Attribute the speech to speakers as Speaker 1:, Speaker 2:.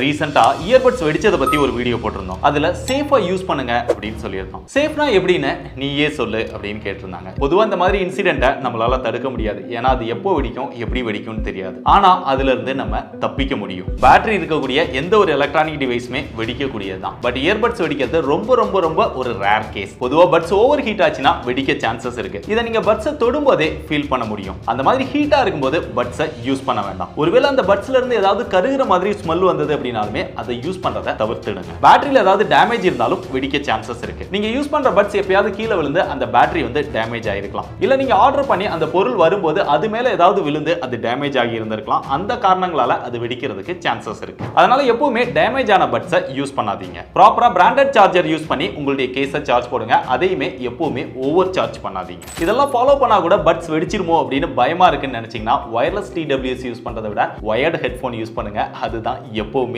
Speaker 1: ரீசெண்டா இயர்பட்ஸ் வெடிச்சதை பத்தி ஒரு வீடியோ போட்டிருந்தோம். அதுல சேஃபா யூஸ் பண்ணுங்க அப்படின்னு சொல்லியிருந்தோம். சேஃப்னா எப்படின்னு நீயே சொல்லு அப்படின்னு கேட்டிருந்தாங்க. பொதுவா இந்த மாதிரி இன்சிடென்ட்டை நம்மளால தடுக்க முடியாது. ஏன்னா அது எப்போ வெடிக்கும் எப்படி வெடிக்கும்னு தெரியாது. ஆனா அதுல இருந்து நம்ம தப்பிக்க முடியும். பேட்டரி இருக்கக்கூடிய எந்த ஒரு எலக்ட்ரானிக் டிவைஸுமே வெடிக்கக்கூடியது தான் பட் இயர்பட்ஸ் வெடிக்கிறது ரொம்ப ரொம்ப ரொம்ப ஒரு ரேர் கேஸ் பொதுவா பட்ஸ் ஓவர் ஹீட் ஆச்சுன்னா வெடிக்க சான்சஸ் இருக்கு. இதை நீங்க பட்ஸை தொடும்போதே ஃபீல் பண்ண முடியும். அந்த மாதிரி ஹீட்டா இருக்கும்போது பட்ஸை யூஸ் பண்ண வேண்டாம். ஒருவேளை அந்த பட்ஸ்ல இருந்து ஏதாவது கருகிற மாதிரி ஸ்மெல் வந்தது அப்படின்னாலுமே அதை யூஸ் பண்றதை தவிர்த்துடுங்க. பேட்டரியில ஏதாவது டேமேஜ் இருந்தாலும் வெடிக்க சான்சஸ் இருக்கு. நீங்க யூஸ் பண்ற பட்ஸ் எப்பயாவது கீழே விழுந்து அந்த பேட்டரி வந்து டேமேஜ் ஆயிருக்கலாம். இல்ல நீங்க ஆர்டர் பண்ணி அந்த பொருள் வரும்போது அது மேல ஏதாவது விழுந்து அது டேமேஜ் ஆகி இருந்திருக்கலாம். அந்த காரணங்களால அது வெடிக்கிறதுக்கு சான்சஸ் இருக்கு. அதனால எப்பவுமே டேமேஜ் ஆன பட்ஸை யூஸ் பண்ணாதீங்க. ப்ராப்பரா பிராண்டட் சார்ஜர் யூஸ் பண்ணி உங்களுடைய கேஸை சார்ஜ் போடுங்க. அதையுமே எப்பவுமே ஓவர் சார்ஜ் பண்ணாதீங்க. இதெல்லாம் ஃபாலோ பண்ணா கூட பட்ஸ் வெடிச்சிருமோ அப்படின்னு பயமா இருக்குன்னு நினைச்சீங்கன்னா ஒயர்லெஸ் டிடபிள்யூஎஸ் யூஸ் பண்றதை விட ஒயர்டு ஹெட்ஃபோன் யூஸ் பண்ணுங்க. அதுதான் எப்பவுமே